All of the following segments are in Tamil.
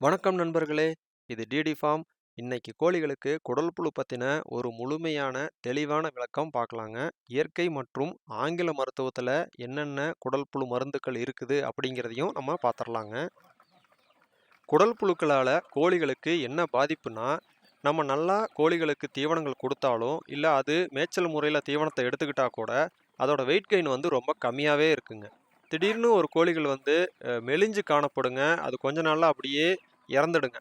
வணக்கம் நண்பர்களே. இது டிடி ஃபார்ம். இன்னைக்கு கோழிகளுக்கு குடல் புழு பற்றின ஒரு முழுமையான தெளிவான விளக்கம் பார்க்கலாங்க இயற்கை மற்றும் ஆங்கில மருத்துவத்தில் என்னென்ன குடல் புழு மருந்துகள் இருக்குது அப்படிங்கிறதையும் நம்ம பார்த்துடலாங்க குடல் புழுக்களால் கோழிகளுக்கு என்ன பாதிப்புனா நம்ம நல்லா கோழிகளுக்கு தீவனங்கள் கொடுத்தாலும் இல்லை அது மேய்ச்சல் முறையில் தீவனத்தை எடுத்துக்கிட்டால் கூட அதோட வெயிட் கெயின் வந்து ரொம்ப கம்மியாகவே இருக்குங்க. திடீர்னு ஒரு கோழிகள் வந்து மெலிஞ்சு காணப்படுங்க. அது கொஞ்ச நாளில் அப்படியே இறந்துடுங்க.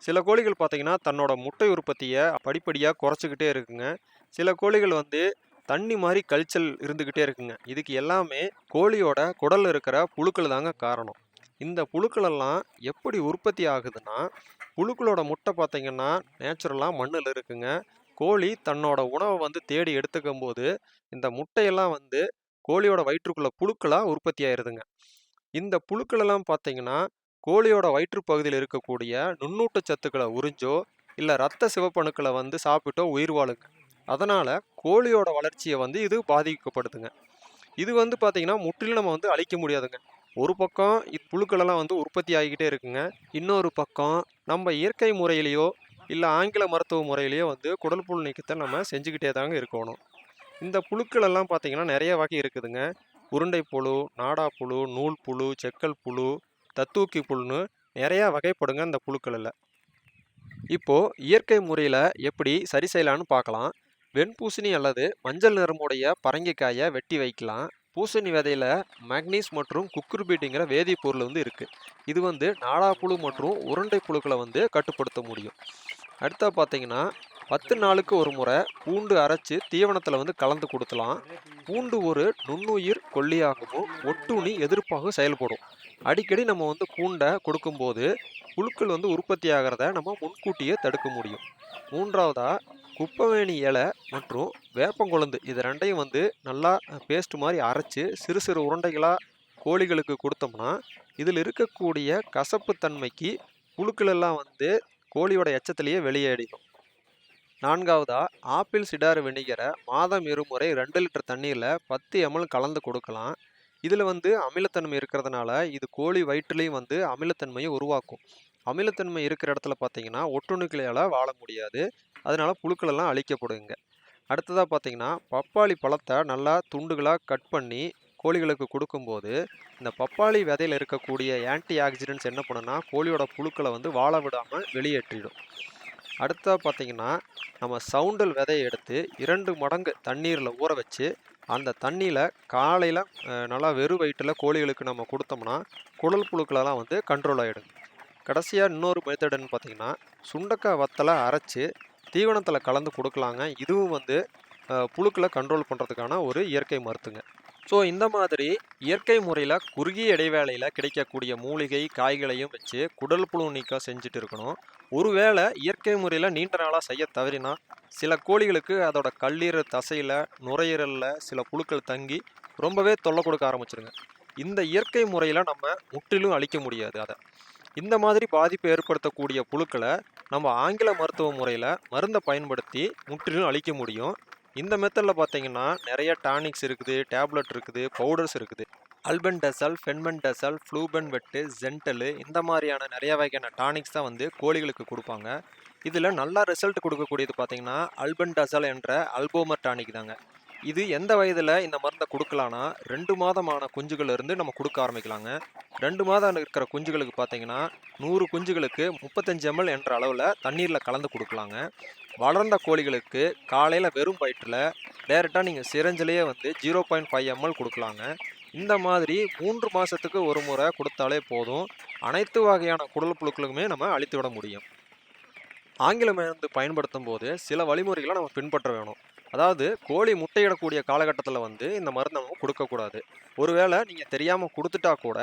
சில கோழிகள் பார்த்தீங்கன்னா தன்னோட முட்டை உற்பத்தியை படிப்படியாக குறைச்சிக்கிட்டே இருக்குங்க. சில கோழிகள் வந்து தண்ணி மாதிரி கழிச்சல் இருந்துக்கிட்டே இருக்குங்க. இதுக்கு எல்லாமே கோழியோட குடலில் இருக்கிற புழுக்கள் தாங்க காரணம். இந்த புழுக்களெல்லாம் எப்படி உற்பத்தி ஆகுதுன்னா புழுக்களோட முட்டை பார்த்தீங்கன்னா நேச்சுரலாக மண்ணில் இருக்குங்க. கோழி தன்னோட உணவை வந்து தேடி எடுத்துக்கும் போது இந்த முட்டையெல்லாம் வந்து கோழியோட வயிற்றுக்குள்ள புழுக்களாக உற்பத்தி ஆயிடுதுங்க இந்த புழுக்களெல்லாம் பார்த்தீங்கன்னா கோழியோட வயிற்றுப்பகுதியில் இருக்கக்கூடிய நுண்ணூட்ட சத்துக்களை உறிஞ்சோ இல்லை ரத்த சிவப்பணுக்களை வந்து சாப்பிட்டோ உயிர் வாழுங்க. அதனால் கோழியோட வளர்ச்சியை வந்து இது பாதிக்கப்படுதுங்க. இது வந்து பார்த்திங்கன்னா முற்றிலும் நம்ம வந்து அழிக்க முடியாதுங்க. ஒரு பக்கம் இப்புழுக்களெல்லாம் வந்து உற்பத்தி ஆகிக்கிட்டே இருக்குங்க. இன்னொரு பக்கம் நம்ம இயற்கை முறையிலையோ இல்லை ஆங்கில மருத்துவ முறையிலேயோ வந்து குடல் புழு நீக்கத்தை நம்ம செஞ்சுக்கிட்டே தாங்க இருக்கணும். இந்த புழுக்களெல்லாம் பார்த்திங்கன்னா பார்த்தீங்கன்னா நிறைய வகை இருக்குதுங்க. உருண்டை புழு நாடா புழு நூல் புழு செக்கல் புழு தத்தூக்கி புழுன்னு நிறையா வகைப்படுங்க இந்த புழுக்களில். இப்போது இயற்கை முறையில் எப்படி சரி செய்யலான்னு பார்க்கலாம். வெண்பூசணி அல்லது மஞ்சள் நிறமுடைய பரங்கிக்காயை வெட்டி வைக்கலாம். பூசணி விதையில் மேக்னீஸ் மற்றும் குக்குர்பீட்டுங்கிற வேதிப்பொருள் வந்து இருக்குது இது வந்து நாடா புழு மற்றும் உருண்டை புழுக்களை வந்து கட்டுப்படுத்த முடியும். அடுத்தா பார்த்தீங்கன்னா பத்து நாளுக்கு ஒரு முறை பூண்டு அரைச்சி தீவனத்தில் வந்து கலந்து கொடுத்தலாம் பூண்டு ஒரு நுண்ணுயிர் கொல்லியாகவும் ஒட்டுணி எதிர்ப்பாகவும் செயல்படும். அடிக்கடி நம்ம வந்து பூண்டை கொடுக்கும்போது புழுக்கள் வந்து உற்பத்தி ஆகிறத நம்ம முன்கூட்டியே தடுக்க முடியும். மூன்றாவதா குப்பவேணி இலை மற்றும் வேப்பங்குழந்து இது ரெண்டையும் வந்து நல்லா பேஸ்ட் மாதிரி அரைச்சி சிறு சிறு உருண்டைகளாக கோழிகளுக்கு கொடுத்தோம்னா இதில் இருக்கக்கூடிய கசப்பு தன்மைக்கு புழுக்கள் எல்லாம் வந்து கோழியோட எச்சத்திலேயே வெளியேறிடும். நான்காவதா? ஆப்பிள் சிடார் வினிகரை மாதம் இருமுறை ரெண்டு லிட்டர் தண்ணீரில் பத்து எம்எல் கலந்து கொடுக்கலாம். இதில் வந்து அமிலத்தன்மை இருக்கிறதுனால இது கோழி வயிற்றுலேயும் வந்து அமிலத்தன்மையை உருவாக்கும். அமிலத்தன்மை இருக்கிற இடத்துல பார்த்தீங்கன்னா ஒட்டுணுக்கிளையால் வாழ முடியாது. அதனால புழுக்களெல்லாம் அழிக்கப்படுங்க. அடுத்ததாக பார்த்தீங்கன்னா பப்பாளி பழத்தை நல்லா துண்டுகளாக கட் பண்ணி கோழிகளுக்கு கொடுக்கும்போது இந்த பப்பாளி விதையில் இருக்கக்கூடிய ஆன்டி ஆக்சிடென்ட்ஸ் என்ன பண்ணுன்னா கோழியோட புழுக்களை வந்து வாழ விடாமல் வெளியேற்றிடும். அடுத்ததாக பார்த்தீங்கன்னா நம்ம சவுண்டல் விதையை எடுத்து இரண்டு மடங்கு தண்ணீரில் ஊற வச்சு அந்த தண்ணியில் காலையில் நல்லா வெறும் வயிற்றில் கோழிகளுக்கு நம்ம கொடுத்தோம்னா குடல் புழுக்களெல்லாம் வந்து கண்ட்ரோல் ஆகிடும் கடைசியாக இன்னொரு மெத்தடுன்னு பார்த்தீங்கன்னா சுண்டக்காய் வத்தலை அரைச்சி தீவனத்தில் கலந்து கொடுக்கலாங்க. இதுவும் வந்து புழுக்களை கண்ட்ரோல் பண்ணுறதுக்கான ஒரு இயற்கை மருத்துங்க. ஸோ இந்த மாதிரி இயற்கை முறையில் குறுகிய இடைவேளையில் கிடைக்கக்கூடிய மூலிகை காய்களையும் வச்சு குடல் புழு நீக்கம் செஞ்சுட்டு இருக்கணும். ஒருவேளை இயற்கை முறையில் நீண்ட நாளாக செய்ய தவறினா சில கோழிகளுக்கு அதோட கல்லீரல் தசையில் நுரையீரலில் சில புழுக்கள் தங்கி ரொம்பவே தொல்லை கொடுக்க ஆரம்பிச்சிருங்க. இந்த இயற்கை முறையில் நம்ம முற்றிலும் அழிக்க முடியாது அதை. இந்த மாதிரி பாதிப்பு ஏற்படுத்தக்கூடிய புழுக்களை நம்ம ஆங்கில மருத்துவ முறையில் மருந்தை பயன்படுத்தி முற்றிலும் அழிக்க முடியும். இந்த மெத்தடில் பார்த்தீங்கன்னா நிறைய டானிக்ஸ் இருக்குது டேப்லெட் இருக்குது பவுடர்ஸ் இருக்குது. அல்பென்டசல் ஃபென்மென்டசல் ஃப்ளூபன் வெட்டு ஜென்டலு இந்த மாதிரியான நிறைய வகையான டானிக்ஸ் தான் வந்து கோழிகளுக்கு கொடுப்பாங்க. இதில் நல்லா ரிசல்ட் கொடுக்கக்கூடியது பார்த்தீங்கன்னா அல்பென்டசல் என்ற அல்போமர் டானிக் தாங்க. இது எந்த வயதில் இந்த மருந்தை கொடுக்கலான்னா ரெண்டு மாதமான குஞ்சுகளிலிருந்து நம்ம கொடுக்க ஆரம்பிக்கலாங்க. ரெண்டு மாதம் இருக்கிற குஞ்சுகளுக்கு பார்த்தீங்கன்னா நூறு குஞ்சுகளுக்கு முப்பத்தஞ்சு எம்எல் என்ற அளவில் தண்ணீரில் கலந்து கொடுக்கலாங்க. வளர்ந்த கோழிகளுக்கு காலையில் வெறும் வயிற்றில் டேரெக்டாக நீங்கள் சிரஞ்சிலேயே வந்து ஜீரோ பாயிண்ட் ஃபைவ் எம்எல் கொடுக்கலாங்க. இந்த மாதிரி மூன்று மாதத்துக்கு ஒரு முறை கொடுத்தாலே போதும். அனைத்து வகையான குடல் புழுக்களுக்குமே நம்ம அழித்து விட முடியும். ஆங்கில மருந்து பயன்படுத்தும் போது சில வழிமுறைகளை நம்ம பின்பற்ற வேணும். அதாவது கோழி முட்டையிடக்கூடிய காலகட்டத்தில் வந்து இந்த மருந்தை நம்ம கொடுக்கக்கூடாது. ஒருவேளை நீங்கள் தெரியாமல் கொடுத்துட்டா கூட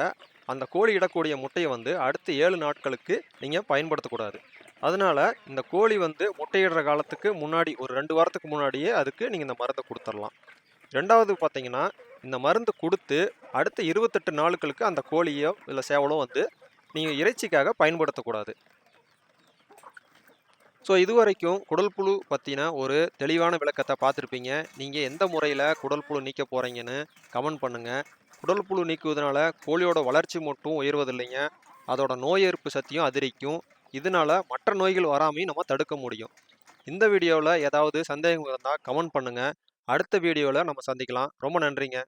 அந்த கோழி இடக்கூடிய முட்டையை வந்து அடுத்த ஏழு நாட்களுக்கு நீங்கள் பயன்படுத்தக்கூடாது. அதனால இந்த கோழி வந்து முட்டையிடுற காலத்துக்கு முன்னாடி ஒரு ரெண்டு வாரத்துக்கு முன்னாடியே அதுக்கு நீங்கள் இந்த மருந்தை கொடுத்துடலாம். ரெண்டாவது பார்த்தீங்கன்னா இந்த மருந்து கொடுத்து அடுத்த இருபத்தெட்டு நாட்களுக்கு அந்த கோழியோ இல்லை சேவலோ வந்து நீங்கள் இறைச்சிக்காக பயன்படுத்தக்கூடாது. ஸோ இதுவரைக்கும் குடல் புழு பற்றின ஒரு தெளிவான விளக்கத்தை பார்த்துருப்பீங்க. நீங்கள் எந்த முறையில் குடல் புழு நீக்க போகிறீங்கன்னு கமெண்ட் பண்ணுங்கள் குடல் புழு நீக்குவதனால கோழியோட வளர்ச்சி மட்டும் உயர்வதில்லைங்க. அதோட நோய் எதிர்ப்பு சக்தியும் அதிகரிக்கும். இதனால மற்ற நோய்கள் வராமையும் நம்ம தடுக்க முடியும். இந்த வீடியோவில் ஏதாவது சந்தேகம் இருந்தால் கமெண்ட் பண்ணுங்கள் அடுத்த வீடியோவில் நம்ம சந்திக்கலாம். ரொம்ப நன்றிங்க.